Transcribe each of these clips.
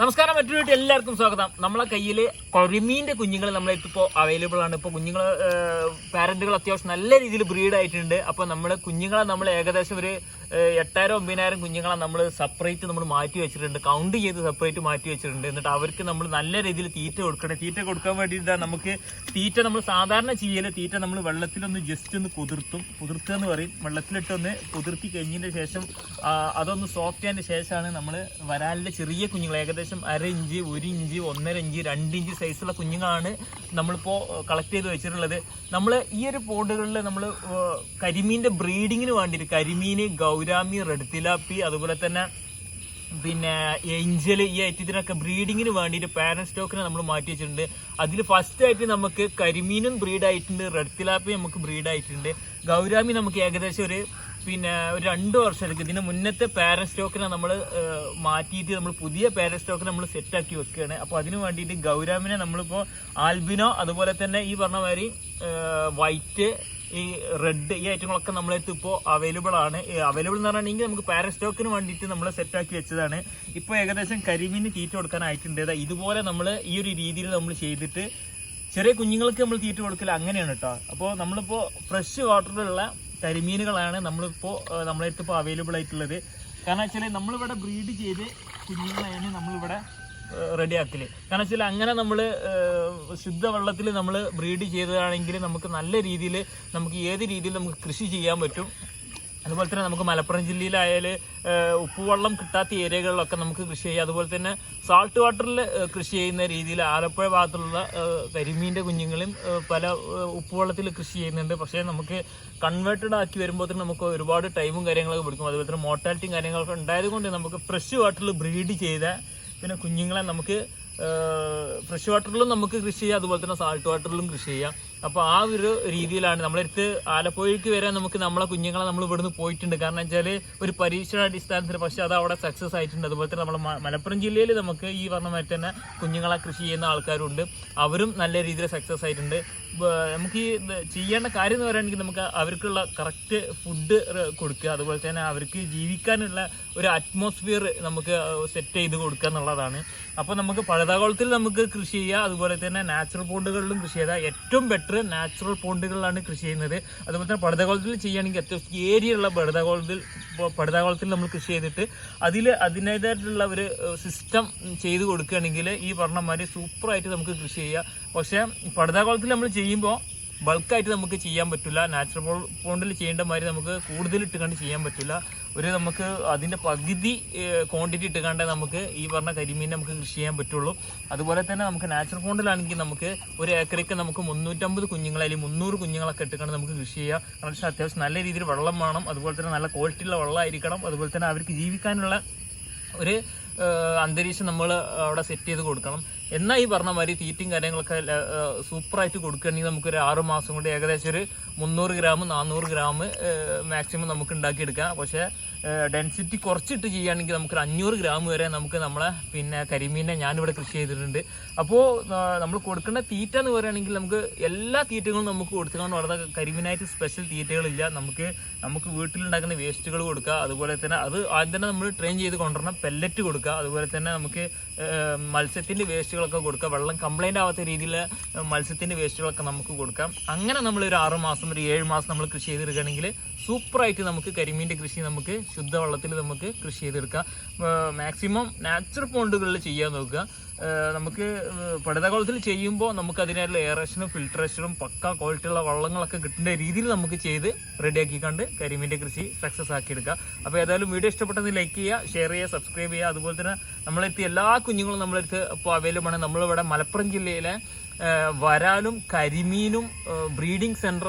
നമസ്കാരം മറ്റൊരു വീട്ടിൽ എല്ലാവർക്കും സ്വാഗതം. നമ്മളെ കയ്യിൽ കൊറിമീന്റെ കുഞ്ഞുങ്ങൾ നമ്മളെ ഇപ്പോൾ അവൈലബിൾ ആണ്. ഇപ്പോൾ കുഞ്ഞുങ്ങൾ പാരന്റുകൾ അത്യാവശ്യം നല്ല രീതിയിൽ ബ്രീഡ് ആയിട്ടുണ്ട്. അപ്പോൾ നമ്മൾ കുഞ്ഞുങ്ങളെ നമ്മൾ ഏകദേശം ഒരു എട്ടായിരം ഒമ്പതിനായിരം കുഞ്ഞുങ്ങളെ നമ്മൾ സെപ്പറേറ്റ് നമ്മൾ മാറ്റി വെച്ചിട്ടുണ്ട്. കൗണ്ട് ചെയ്ത് സെപ്പറേറ്റ് മാറ്റി വെച്ചിട്ടുണ്ട്. എന്നിട്ട് അവർക്ക് നമ്മൾ നല്ല രീതിയിൽ തീറ്റ കൊടുക്കണം. തീറ്റ കൊടുക്കാൻ വേണ്ടിയിട്ട് നമുക്ക് തീറ്റ നമ്മൾ സാധാരണ ചെയ്യൽ തീറ്റ നമ്മൾ വെള്ളത്തിലൊന്ന് ജസ്റ്റ് ഒന്ന് കുതിർത്തും. കുതിർത്തുക എന്ന് പറയും. വെള്ളത്തിലിട്ടൊന്ന് കുതിർത്തി കഴിഞ്ഞതിന് ശേഷം അതൊന്ന് സോഫ്റ്റ് ആയതിന് ശേഷമാണ് നമ്മൾ വരാലിന്റെ ചെറിയ കുഞ്ഞുങ്ങൾ ഏകദേശം അര ഇഞ്ച് ഒരു ഇഞ്ച് ഒന്നര ഇഞ്ച് രണ്ട് ഇഞ്ച് സൈസുള്ള കുഞ്ഞുങ്ങളാണ് നമ്മളിപ്പോൾ കളക്ട് ചെയ്ത് വെച്ചിട്ടുള്ളത്. നമ്മൾ ഈ ഒരു പോണ്ടുകളിൽ നമ്മൾ കരിമീന്റെ ബ്രീഡിങ്ങിന് വേണ്ടിയിട്ട് കരിമീൻ ഗൗരാമി റെഡ് തിലാപ്പി അതുപോലെ തന്നെ പിന്നെ ഏഞ്ചൽ ഈ ഐറ്റത്തിനൊക്കെ ബ്രീഡിങ്ങിന് വേണ്ടിയിട്ട് പാരന്റ് സ്റ്റോക്കിനെ നമ്മൾ മാറ്റി വെച്ചിട്ടുണ്ട്. അതിൽ ഫസ്റ്റ് ആയിട്ട് നമുക്ക് കരിമീനും ബ്രീഡായിട്ടുണ്ട് റെഡ് തിലാപ്പി നമുക്ക് ബ്രീഡായിട്ടുണ്ട് ഗൗരാമി നമുക്ക് ഏകദേശം ഒരു പിന്നെ ഒരു രണ്ട് വർഷം എടുക്കും ഇതിന് മുന്നത്തെ പാരന്റ് സ്റ്റോക്കിനെ നമ്മൾ മാറ്റിയിട്ട് നമ്മൾ പുതിയ പാരന്റ് സ്റ്റോക്കിനെ നമ്മൾ സെറ്റാക്കി വെക്കുകയാണ്. അപ്പോൾ അതിന് വേണ്ടിയിട്ട് ഗൗരാമിനെ നമ്മളിപ്പോൾ ആൽബിനോ അതുപോലെ തന്നെ ഈ പറഞ്ഞ മാതിരി വൈറ്റ് ഈ റെഡ് ഈ ഐറ്റങ്ങളൊക്കെ നമ്മളെടുത്ത് ഇപ്പോൾ അവൈലബിൾ ആണ്. അവൈലബിൾ എന്ന് പറഞ്ഞിട്ടുണ്ടെങ്കിൽ നമുക്ക് പാരസ്റ്റോക്കിന് വേണ്ടിയിട്ട് നമ്മൾ സെറ്റാക്കി വെച്ചതാണ്. ഇപ്പോൾ ഏകദേശം കരിമീന് തീറ്റ കൊടുക്കാനായിട്ടുണ്ട്. ഇതുപോലെ നമ്മൾ ഈ ഒരു രീതിയിൽ നമ്മൾ ചെയ്തിട്ട് ചെറിയ കുഞ്ഞുങ്ങൾക്ക് നമ്മൾ തീറ്റ കൊടുക്കില്ല അങ്ങനെയാണ് കേട്ടോ അപ്പോൾ നമ്മളിപ്പോൾ ഫ്രഷ് വാട്ടറിലുള്ള കരിമീനുകളാണ് നമ്മളിപ്പോൾ നമ്മളെടുത്ത് ഇപ്പോൾ അവൈലബിൾ ആയിട്ടുള്ളത്. കാരണം വെച്ചാൽ നമ്മളിവിടെ ബ്രീഡ് ചെയ്ത് കുഞ്ഞുങ്ങളെയാണ് നമ്മളിവിടെ റെഡി ആക്കൽ കാരണം വെച്ചാൽ അങ്ങനെ നമ്മൾ ശുദ്ധവെള്ളത്തിൽ നമ്മൾ ബ്രീഡ് ചെയ്തതാണെങ്കിൽ നമുക്ക് നല്ല രീതിയിൽ നമുക്ക് ഏത് രീതിയിൽ നമുക്ക് കൃഷി ചെയ്യാൻ പറ്റും. അതുപോലെ തന്നെ നമുക്ക് മലപ്പുറം ജില്ലയിലായാൽ ഉപ്പുവെള്ളം കിട്ടാത്ത ഏരിയകളിലൊക്കെ നമുക്ക് കൃഷി ചെയ്യാം. അതുപോലെ തന്നെ സാൾട്ട് വാട്ടറിൽ കൃഷി ചെയ്യുന്ന രീതിയിൽ ആലപ്പുഴ ഭാഗത്തുള്ള കരിമീന്റെ കുഞ്ഞുങ്ങളും പല ഉപ്പുവെള്ളത്തിൽ കൃഷി ചെയ്യുന്നുണ്ട്. പക്ഷേ നമുക്ക് കൺവേർട്ടഡ് ആക്കി വരുമ്പോൾ തന്നെ നമുക്ക് ഒരുപാട് ടൈമും കാര്യങ്ങളൊക്കെ പിടിക്കും. അതുപോലെ തന്നെ മോർട്ടാലിറ്റിയും കാര്യങ്ങളൊക്കെ ഉണ്ടായത് കൊണ്ട് നമുക്ക് ഫ്രഷ് വാട്ടറിൽ ബ്രീഡ് ചെയ്ത പിന്നെ കുഞ്ഞുങ്ങളെ നമുക്ക് ഫ്രഷ് വാട്ടറിലും നമുക്ക് കൃഷി ചെയ്യാം അതുപോലെ തന്നെ സാൾട്ട് വാട്ടറിലും കൃഷി ചെയ്യാം. അപ്പോൾ ആ ഒരു രീതിയിലാണ് നമ്മളെടുത്ത് ആലപ്പുഴയ്ക്ക് വരെ നമുക്ക് നമ്മളെ കുഞ്ഞുങ്ങളെ നമ്മൾ ഇവിടുന്ന് പോയിട്ടുണ്ട്. കാരണം വെച്ചാൽ ഒരു പരീക്ഷണ അടിസ്ഥാനത്തിൽ പക്ഷേ അത് അവിടെ സക്സസ് ആയിട്ടുണ്ട്. അതുപോലെ തന്നെ നമ്മൾ മലപ്പുറം ജില്ലയിൽ നമുക്ക് ഈ പറഞ്ഞ മാതിരി തന്നെ കുഞ്ഞുങ്ങളെ കൃഷി ചെയ്യുന്ന ആൾക്കാരുണ്ട്. അവരും നല്ല രീതിയിൽ സക്സസ് ആയിട്ടുണ്ട്. നമുക്ക് ഈ ചെയ്യേണ്ട കാര്യം എന്ന് പറയുകയാണെങ്കിൽ നമുക്ക് അവർക്കുള്ള കറക്റ്റ് ഫുഡ് കൊടുക്കുക. അതുപോലെ തന്നെ അവർക്ക് ജീവിക്കാനുള്ള ഒരു അറ്റ്മോസ്ഫിയർ നമുക്ക് സെറ്റ് ചെയ്ത് കൊടുക്കുക എന്നുള്ളതാണ്. അപ്പോൾ നമുക്ക് പഴുതാകുളത്തിൽ നമുക്ക് കൃഷി ചെയ്യാം. അതുപോലെ തന്നെ നാച്ചുറൽ പോണ്ടുകളിലും കൃഷി ചെയ്താൽ ഏറ്റവും ബെറ്റർ നാച്ചുറൽ പോണ്ടുകളിലാണ് കൃഷി ചെയ്യുന്നത്. അതുപോലെ തന്നെ പടുതകോളത്തിൽ ചെയ്യുകയാണെങ്കിൽ അത്യാവശ്യം ഏരിയയുള്ള പടുതകോളത്തിൽ പടുതകോളത്തിൽ നമ്മൾ കൃഷി ചെയ്തിട്ട് അതിൽ അതിന്റേതായിട്ടുള്ള ഒരു സിസ്റ്റം ചെയ്ത് കൊടുക്കുകയാണെങ്കിൽ ഈ പറഞ്ഞമാതിരി സൂപ്പറായിട്ട് നമുക്ക് കൃഷി ചെയ്യാം. പക്ഷേ പടുതാകുളത്തിൽ നമ്മൾ ചെയ്യുമ്പോൾ ബൾക്കായിട്ട് നമുക്ക് ചെയ്യാൻ പറ്റില്ല. നാച്ചുറൽ പോണ്ടിൽ ചെയ്യേണ്ട മാതിരി നമുക്ക് കൂടുതൽ ഇട്ടുകൊണ്ട് ചെയ്യാൻ പറ്റില്ല. ഒരു നമുക്ക് അതിന്റെ പകുതി ക്വാണ്ടിറ്റി ഇട്ടുകൊണ്ട് നമുക്ക് ഈ പറഞ്ഞ കരിമീൻ നമുക്ക് കൃഷി ചെയ്യാൻ പറ്റുള്ളൂ. അതുപോലെ തന്നെ നമുക്ക് നാച്ചുറൽ പോണ്ടിലാണെങ്കിൽ നമുക്ക് ഒരു ഏക്കറൊക്കെ നമുക്ക് മുന്നൂറ്റമ്പത് കുഞ്ഞുങ്ങളെ അല്ലെങ്കിൽ മുന്നൂറ് കുഞ്ഞുങ്ങളൊക്കെ ഇട്ടുകൊണ്ട് നമുക്ക് കൃഷി ചെയ്യാം. കാരണം വെച്ചാൽ അത്യാവശ്യം നല്ല രീതിയിൽ വെള്ളം വേണം. അതുപോലെ തന്നെ നല്ല ക്വാളിറ്റിയുള്ള വെള്ളമായിരിക്കണം. അതുപോലെ തന്നെ അവർക്ക് ജീവിക്കാനുള്ള ഒരു അന്തരീക്ഷം നമ്മൾ അവിടെ സെറ്റ് ചെയ്ത് കൊടുക്കണം. എന്നാൽ ഈ പറഞ്ഞ മാതിരി തീറ്റയും കാര്യങ്ങളൊക്കെ സൂപ്പറായിട്ട് കൊടുക്കുകയാണെങ്കിൽ നമുക്കൊരു ആറ് മാസം കൊണ്ട് ഏകദേശം ഒരു മുന്നൂറ് ഗ്രാം നാനൂറ് ഗ്രാം മാക്സിമം നമുക്ക് ഉണ്ടാക്കിയെടുക്കാം. പക്ഷേ ഡെൻസിറ്റി കുറച്ചിട്ട് ചെയ്യുകയാണെങ്കിൽ നമുക്കൊരു അഞ്ഞൂറ് ഗ്രാം വരെ നമുക്ക് നമ്മളെ പിന്നെ കരിമീനെ ഞാനിവിടെ കൃഷി ചെയ്തിട്ടുണ്ട്. അപ്പോൾ നമ്മൾ കൊടുക്കേണ്ട തീറ്റ എന്ന് പറയുകയാണെങ്കിൽ നമുക്ക് എല്ലാ തീറ്റകളും നമുക്ക് കൊടുത്തുകൊണ്ട് വളരെ കരിമീനായിട്ട് സ്പെഷ്യൽ തീറ്റകളില്ല. നമുക്ക് നമുക്ക് വീട്ടിലുണ്ടാക്കുന്ന വേസ്റ്റുകൾ കൊടുക്കുക. അതുപോലെ തന്നെ അത് ആദ്യം തന്നെ നമ്മൾ ട്രെയിൻ ചെയ്ത് കൊണ്ടുവരണം. പെല്ലറ്റ് കൊടുക്കുക. അതുപോലെ തന്നെ നമുക്ക് മത്സ്യത്തിന്റെ മത്സ്യത്തിന്റെ വേസ്റ്റുകളൊക്കെ കൊടുക്കുക. വെള്ളം കംപ്ലൈന്റ് ആവാത്ത രീതിയിൽ മത്സ്യത്തിന്റെ വേസ്റ്റുകളൊക്കെ നമുക്ക് കൊടുക്കാം. അങ്ങനെ നമ്മൾ ഒരു ആറ് മാസം ഒരു ഏഴ് മാസം നമ്മൾ കൃഷി ചെയ്തെടുക്കുകയാണെങ്കിൽ സൂപ്പറായിട്ട് നമുക്ക് കരിമീന്റെ കൃഷി നമുക്ക് ശുദ്ധവെള്ളത്തിൽ നമുക്ക് കൃഷി ചെയ്തെടുക്കാം. മാക്സിമം നാച്ചുറൽ പോണ്ടുകളിൽ ചെയ്യാൻ നോക്കുക. നമുക്ക് പടുതകുളത്തിൽ ചെയ്യുമ്പോൾ നമുക്ക് അതിനായിട്ടുള്ള എയറേഷനും ഫിൽട്രേഷനും പക്ക ക്വാളിറ്റിയുള്ള വള്ളങ്ങളൊക്കെ കിട്ടുന്ന രീതിയിൽ നമുക്ക് ചെയ്ത് റെഡിയാക്കി കണ്ട് കരിമീന്റെ കൃഷി സക്സസ് ആക്കിയെടുക്കുക. അപ്പോൾ ഏതായാലും വീഡിയോ ഇഷ്ടപ്പെട്ടത് ലൈക്ക് ചെയ്യുക ഷെയർ ചെയ്യുക സബ്സ്ക്രൈബ് ചെയ്യുക. അതുപോലെ തന്നെ നമ്മളെടുത്ത് എല്ലാ കുഞ്ഞുങ്ങളും നമ്മളെടുത്ത് ഇപ്പോൾ അവൈലബിൾ ആണ്. നമ്മളിവിടെ മലപ്പുറം ജില്ലയിലെ വരാലും കരിമീനും ബ്രീഡിംഗ് സെന്റർ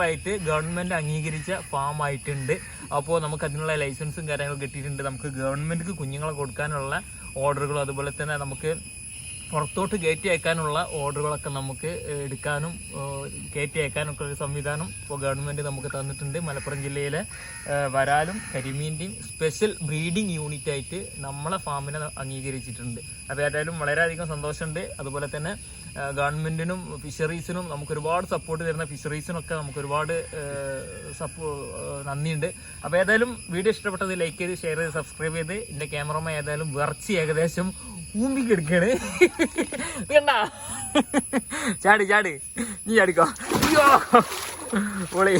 ഗവൺമെന്റ് അംഗീകരിച്ച ഫാം ആയിട്ടുണ്ട്. അപ്പോൾ നമുക്ക് അതിനുള്ള ലൈസൻസും കാര്യങ്ങളും കിട്ടിയിട്ടുണ്ട്. നമുക്ക് ഗവൺമെന്റിക്ക് കുഞ്ഞുങ്ങളെ കൊടുക്കാനുള്ള ഓർഡറുകളും അതുപോലെ തന്നെ നമുക്ക് പുറത്തോട്ട് കയറ്റി അയക്കാനുള്ള ഓർഡറുകളൊക്കെ നമുക്ക് എടുക്കാനും കയറ്റി അയക്കാനൊക്കെ ഒരു സംവിധാനം ഇപ്പോൾ ഗവൺമെന്റ് നമുക്ക് തന്നിട്ടുണ്ട്. മലപ്പുറം ജില്ലയിലെ വരാലും കരിമീന്റെയും സ്പെഷ്യൽ ബ്രീഡിംഗ് യൂണിറ്റ് ആയിട്ട് നമ്മളെ ഫാമിനെ അംഗീകരിച്ചിട്ടുണ്ട്. അപ്പോൾ ഏതായാലും വളരെയധികം സന്തോഷമുണ്ട്. അതുപോലെ തന്നെ ഗവൺമെന്റിനും ഫിഷറീസിനും നമുക്ക് ഒരുപാട് സപ്പോർട്ട് തരുന്ന ഫിഷറീസിനൊക്കെ നമുക്ക് ഒരുപാട് സപ്പോ നന്ദിയുണ്ട്. അപ്പോൾ ഏതായാലും വീഡിയോ ഇഷ്ടപ്പെട്ടത് ലൈക്ക് ചെയ്ത് ഷെയർ ചെയ്ത് സബ്സ്ക്രൈബ് ചെയ്ത്. എന്റെ ക്യാമറമാൻ ഏതായാലും വിറച്ച് ഏകദേശം കൂമ്പി കിടക്കാണ് കണ്ട ചാടി ചാടി. നീ ചാടിക്കോ. അയ്യോ. ഓളെ